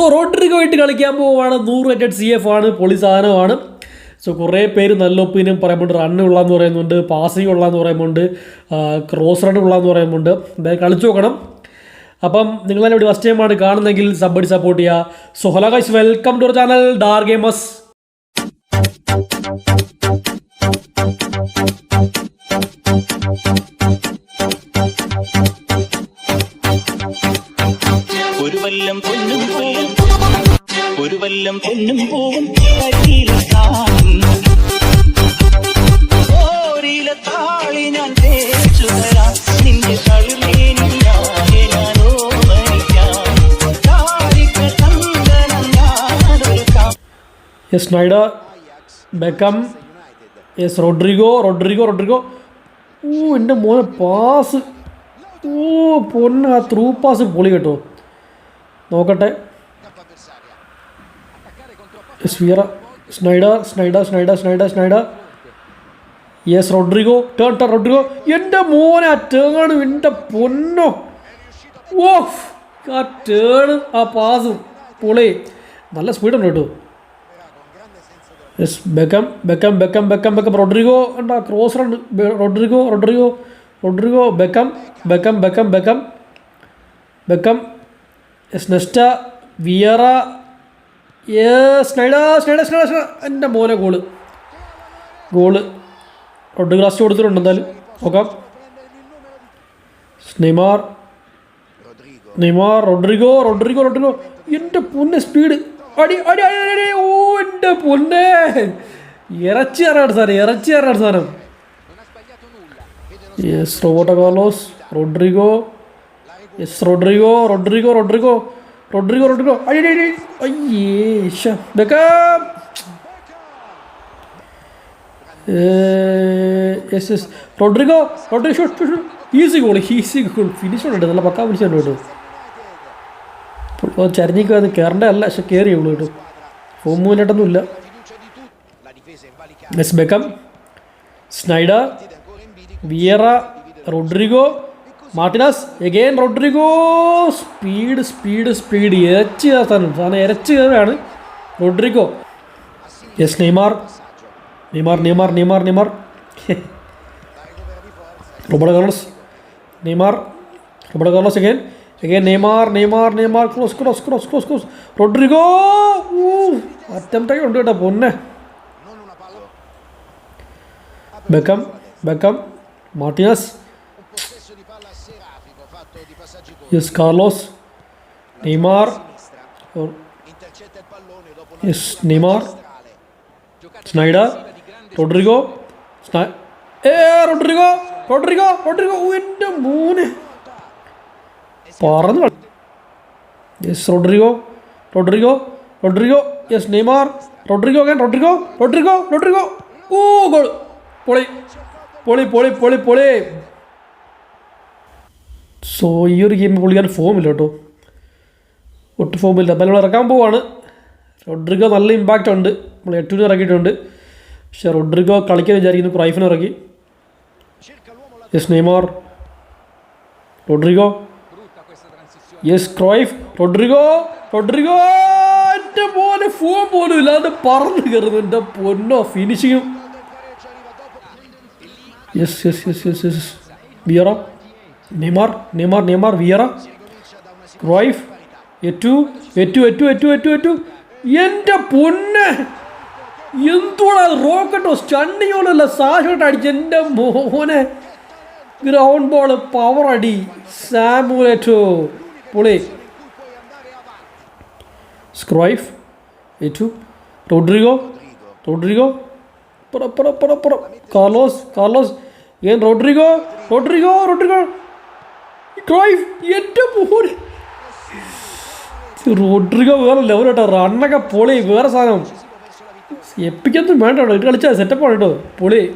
So Rodrigo ആയിട്ട് കളിക്കാൻ പോവുകയാണ്. നൂറ് റേറ്റഡ് സി എഫ് ആണ് പൊളി സാധനമാണ്. സോ കുറേ പേര് നല്ല ഒപ്പീനിയൻ പറയുമ്പോൾ റണ്ണ് ഉള്ളതെന്ന് പറയുന്നുണ്ട് പാസിംഗ് ഉള്ളതെന്ന് പറയുന്നുണ്ട് ക്രോസ് റൺ ഉള്ളതെന്ന് പറയുന്നുണ്ട്. എന്തായാലും കളിച്ചു നോക്കണം. അപ്പം നിങ്ങളെന്നെ ഇവിടെ ഫസ്റ്റ് ടൈമാണ് കാണുന്നെങ്കിൽ സബ്ബടി സപ്പോർട്ട് ചെയ്യുക. So hello guys welcome to our channel Dar ഗെയിമസ് പൊന്നും പൂവും കരിയിലെത്താനും ഓരിയിലെ താളി ഞാൻ തേച്ചു തരാം. നിന്റെ തളിമേനിയാകെ ഞാൻ ഓമനിക്കാം താരിക്ക ചന്ദനം ഞാനൊരുക്കാം. Yes Naidu Beckham yes Rodrigo Rodrigo Rodrigo ഓ എന്റെ മോനെ പാസ് ഓ പൊന്ന ആ ത്രൂ പാസ് പൊളി കേട്ടോ. നോക്കട്ടെ. സ്വിയറ Sneijder Sneijder Sneijder Sneijder Sneijder yes Rodrigo turn turn Rodrigo എന്റെ മോനെ ആ ടേൺ എന്റെ പൊന്നോ. ഓ ആ ടേൺ ആ പാസും പൊളി നല്ല സ്പീഡുണ്ട് കേട്ടോ. Yes Beckham Beckham Beckham Beckham Beckham Rodrigo ഉണ്ടാ cross run Rodrigo Rodrigo Rodrigo Beckham Beckham Beckham Beckham Beckham yes Nesta Vieira Sneijder Sneijder Sneijder എന്റെ മോനെ ഗോൾ ഗോൾ റോഡ് ഗ്ലാസ് കൊടുത്തിട്ടുണ്ട് എന്തായാലും. നോക്കാം. Neymar. Neymar Rodrigo Rodrigo Rodrigo. എന്റെ പൊന്നെ സ്പീഡ് അടി അടി അടി ഓ എന്റെ പൊന്നെ. ഇറച്ചി ആറാണ് സാറേ ഇറച്ചി ആറാണ് സാധനം. Yes Roberto Carlos Rodrigo. Yes Rodrigo Rodrigo Rodrigo. Rodrigo Rodrigo. അയ്യേ. Beckham yes yes. Rodrigo Rodrigo shoot easy goal easy goal. Finish ഉണ്ട് നല്ല പക്കാ പിടിച്ചിട്ടുണ്ട് കേട്ടോ. ഇപ്പോൾ ചരിഞ്ഞിക്ക് അത് കയറേണ്ട അല്ല പക്ഷെ കയറി ഉള്ളൂ കേട്ടോ. Form മൂലട്ടൊന്നുമില്ല yes Beckham Sneijder Vieira Rodrigo Martinez again Rodrigo speed speed speed ഇരച്ച് കയറാനും സാധനം ഇരച്ച് കയറുകയാണ് Rodrigo. Yes Neymar. Neymar Neymar Neymar Neymar. Robert Carlos. Neymar Robert Carlos again again Neymar Neymar Neymar. Cross cross cross cross cross Rodrigo! അറ്റംപ്റ്റൊക്കെ ഉണ്ട് കേട്ടോ പൊന്നെ. Beckham Beckham Martinez yes Carlos Neymar yes, Neymar. Sneijder Rodrigo. സ്നൈ ഏ Rodrigo Rodrigo Rodrigo എന്റെ മൂന്ന് പറന്ന് yes Rodrigo Rodrigo Rodrigo yes Neymar Rodrigo again Rodrigo Rodrigo Rodrigo ഓ goal പൊളി പൊളി പൊളി പൊളി പൊളി സോ ഈ ഒരു ഗെയിം പുള്ളിക്കാൻ ഫോമില്ല കേട്ടോ. ഒട്ടും ഫോമില്ല അപ്പോൾ നമ്മൾ ഇറക്കാൻ പോവാണ്. റൊഡ്രിഗോ നല്ല ഇമ്പാക്റ്റ് ഉണ്ട്. നമ്മൾ എട്ടൂര് ഇറക്കിയിട്ടുണ്ട്. പക്ഷേ റൊഡ്രിഗോ കളിക്കാൻ വിചാരിക്കുന്നു. ക്രൈഫിന് ഇറക്കി. Yes Neymar. Rodrigo. Yes Cruyff. Rodrigo. Rodrigo! എന്റെ പോലെ ഫോം പോലും ഇല്ലാതെ പറന്ന് കയറുന്നു. എന്റെ പൊന്നോ ഫിനിഷിങ്ങും yes yes yes yes yes Vieira Neymar Neymar Neymar Vieira Cruyff Eto'o Eto'o Eto'o Eto'o Eto'o Eto'o. എന്റെ പൊന്നെ! എന്തുവാ റോക്കറ്റോ സ്റ്റണ്ണിങ് പോലല്ല സാഷോട്ട് അടിച്ച് എന്റെ മോനെ. ഗ്രൗണ്ട് ബോൾ പവർ അടി. സാമുലേറ്റോ പൊളി സ്ക്രോയിഫ് ഏറ്റു. Rodrigo Rodrigo. പുറ കാർലോസ് കാർലോസ്. ഏൻ റോഡ്രിഗോ റോഡ്രിഗോ റോഡ്രിഗോ. ക്രൈഫ് എന്റെ മോനെ. റോഡ്രിഗോ വേറെ ലെവൽ കേട്ടോ. റണ്ണൊക്കെ പൊളി വേറെ സാധനം. എപ്പിക്കൊന്നും വേണ്ട കേട്ടോ. ഇത് കളിച്ചാൽ സെറ്റപ്പാണ് കേട്ടോ. പൊളി.